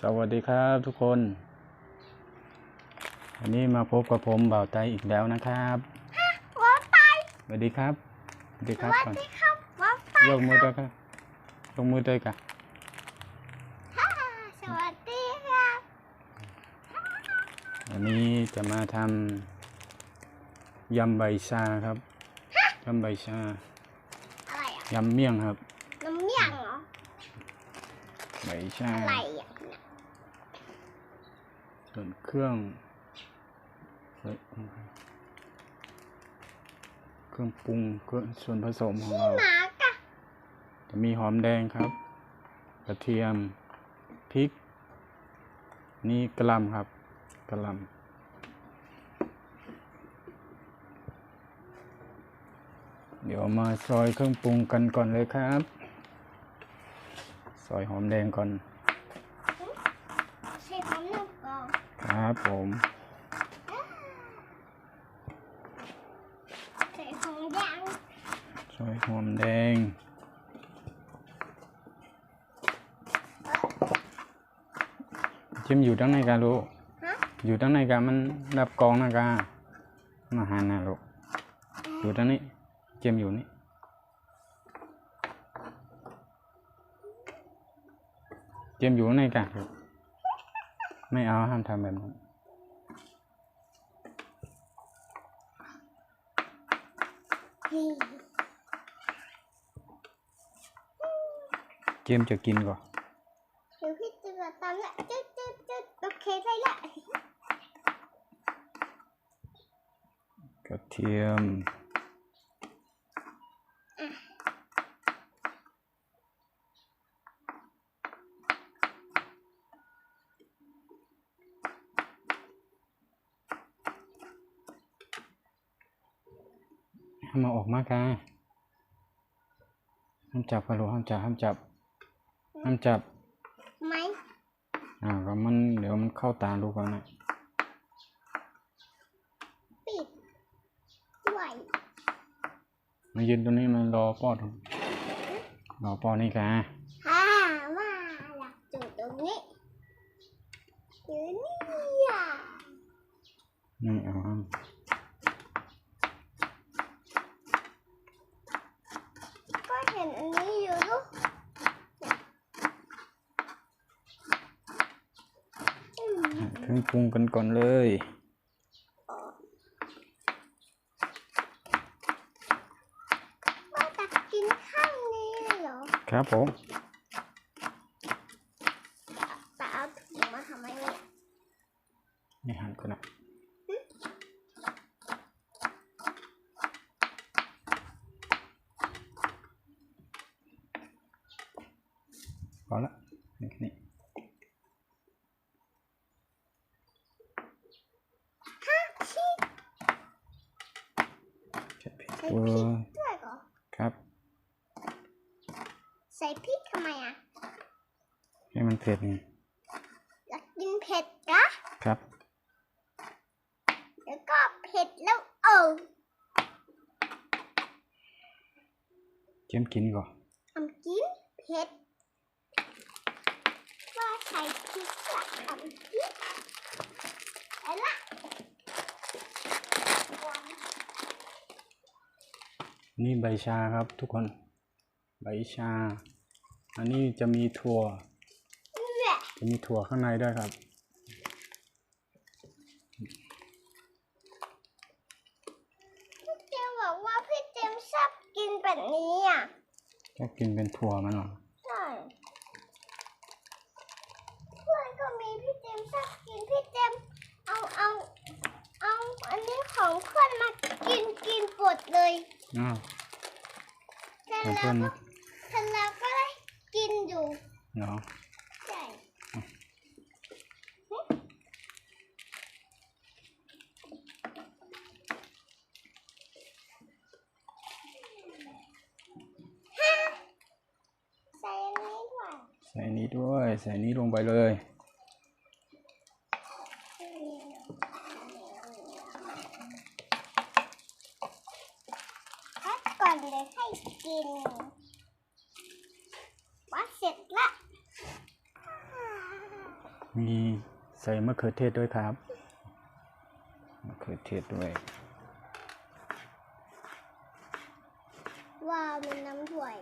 สวัสดีครับทุกคน วันนี้มาพบกับผมบ่าวไตอีกแล้วนะครับว้าวตายสวัสดีครับสวัสดีสครับวัสก่อนดีครับว้าวตายยกมือด้วยครับยกมือด้วยกันฮ่าสวัสดีครับวันนี้จะมาทำยำใบชาครับยำใบชาอะไรอะยำเมี่ยงครับน้ำเมี่ยงเหรอใบชาอะไรอะ ส่วนเครื่องเฮ้ยเครื่องปรุงเครื่องส่วนผสมของเราหมากะจะมีหอมแดงครับ กระเทียม พริก นี่กระหลำครับกระหลำเดี๋ยวมาซอยเครื่องปรุงกันก่อนเลยครับ ซอยหอมแดงก่อนใช่ของหนึ่งกล่อง ครับผมใส่ของแดงซอยหอมแดงจิ้มอยู่ตั้งในกาลูกฮะอยู่ตั้งในกามันรับกองนะกามาหานะลูกอยู่ตั้งนี้เจมอยู่นี่เจมอยู่ข้างในกาลูก ไม่เอาห้ามทำแบบนั้นนี่เจมจะกินก่อนเดี๋ยวพี่จะมาตามละจุดจุดจุดโอเคได้ละกระเทียม ห้ามเอาออกมากาห้ามจับกระโหลกห้ามจับห้ามจับห้ามจับไหมอ่าก็มันเดี๋ยวมันเข้าตาลูกแล้วนะปิดด้วยมายืนตรงนี้มันรอป้อนรอป้อนนี่กาฮ่าว่าอยากจุดตรงนี้อยู่นี่อะ นี่เอาเอา ก็เห็นอันนี้อยู่ลูกอืม เครื่อง ปรุงกันก่อนเลยว่าจะกินข้างนี้เหรอ ครับผม แต่เอาถุงมาทำไมเนี่ย นี่หันก่อนนะพอละนี่แค่นี้ ฮะชีส ใส่พริกใส่ตัวพริกด้วยเหรอ ครับ ใส่พริกทำไมอะ ให้มันเผ็ดไงอยากกินเผ็ดนะครับ แล้วก็เผ็ดแล้วเออเจียมกินก่อนทำกินเผ็ดว่าใส่พริกละทำพริกเอาละ นี่ใบชาครับทุกคน ใบชา อันนี้จะมีถั่วแหละจะมีถั่วข้างในด้วยครับ พี่เจมบอกว่าพี่เจมชอบกินแบบนี้อะก็กินเป็นถั่วมันเหรอใช่เพื่อนก็มีพี่เจมชอบกินพี่เจมเอาเอาเอาอันนี้ของเพื่อนมากินกินปวดเลย อ้าวเสร็จของแล้เพื่อวนก็นะเสร็จแล้วก็ได้กินอยู่เนาะใช่ฮะใส่อันนี้ด้วย ใส่นี้ด้วยใส่นี้ลงไปเลย พั ก่อนเลยให้กินว่าเสร็จละมีใส่มะเขือเทศด้วยครับมะเขือเทศด้วย ว้าวมันน้ำถ้วย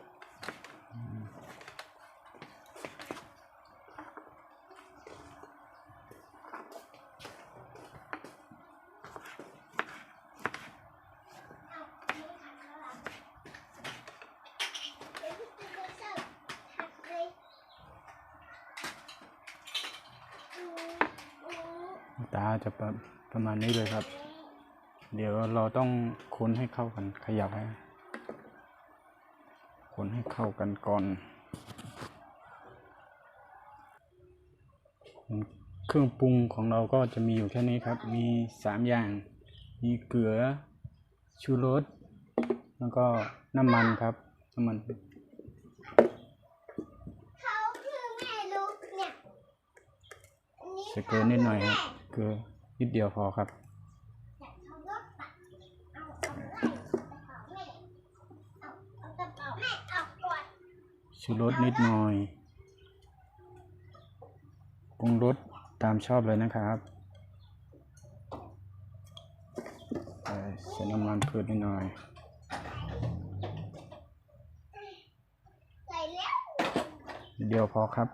ตาจะประประมาณนี้เลยครับ เดี๋ยวเราต้องคนให้เข้ากันขยับให้คนให้เข้ากันก่อนเครื่องปรุงของเราก็จะมีอยู่แค่นี้ครับ มีสามอย่าง มีเกลือ ชูรส แล้วก็น้ำมันครับ น้ำมันเขาคือแม่ลูกเนี่ยอันนี้ใส่เกลือนิดหน่อยครับ คือยิดเดียวพอครับ ชูรสนิดหน่อยปรุงรสตามชอบเลยนะครับใส่น้ำมันพืชนิดหน่อยเดียวพอครับ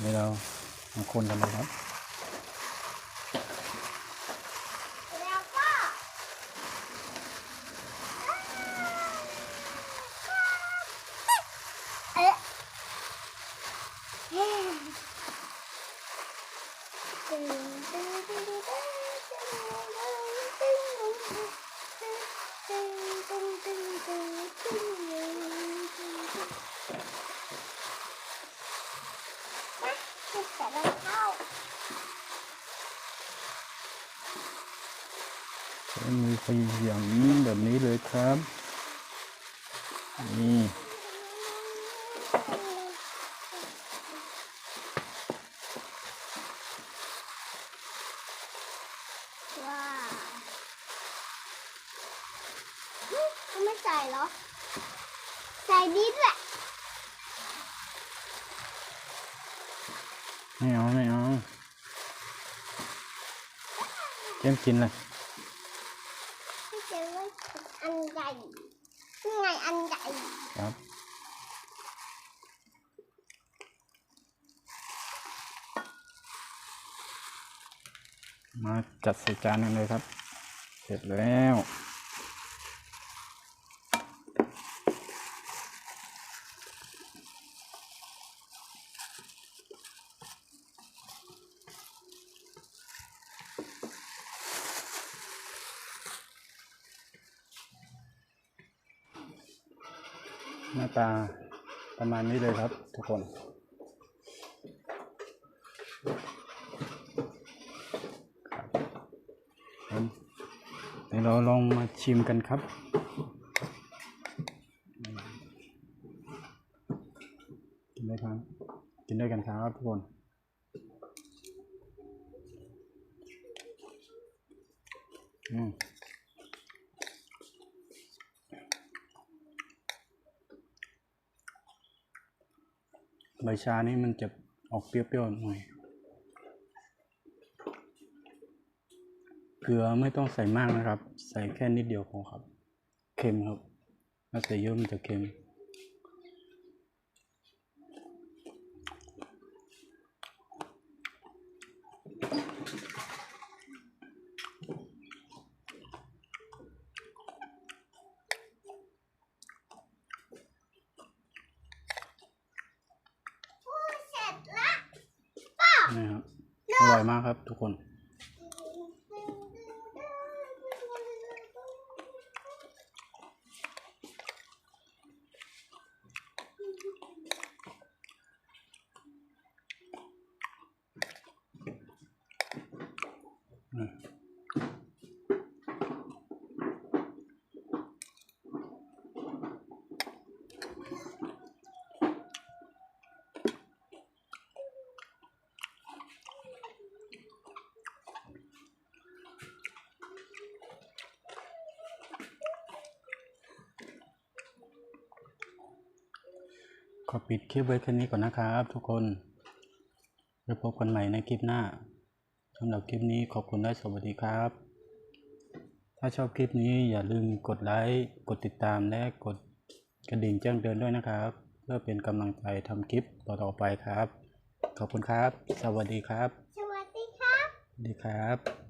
เดี๋ยวเรามาคนกันนะครับตึงตึงตึ ใช้มือขยำแบบนี้เลยครับ นี่ว้าวเฮ้ยเขาไม่ใส่เหรอ ใส่ดีด้วยไม่เอาไม่เอาเจมส์กินเลย ไม่เจอว่าอันใหญ่ นี่ไงอันใหญ่ครับมาจัดใส่จานกันเลยครับ เสร็จแล้ว หน้าตาประมาณนี้เลยครับทุกคน เดี๋ยวเราลองมาชิมกันครับกินได้ครับกินด้วยกันครับทุกคนอืม ใบชานี่มันจะออกเปรี้ยวๆหน่อย เกลือไม่ต้องใส่มากนะครับ ใส่แค่นิดเดียวพอครับ เค็มครับ ถ้าใส่เยอะมันจะเค็ม พูดเสร็จละ นะครับ อ ร่อยมากครับทุกคน อ ขอปิดคลิปไว้แค่นี้ก่อนนะครับทุกคนไว้พบกันใหม่ในคลิปหน้าสำหรับคลิปนี้ขอบคุณและสวัสดีครับ ถ้าชอบคลิปนี้อย่าลืมกดไลค์ กดติดตามและกดกระดิ่งแจ้งเตือนด้วยนะครับ เพื่อเป็นกำลังใจทำคลิปต่อๆไปครับ ขอบคุณครับ สวัสดีครับ สวัสดีครับสวัสดีครับ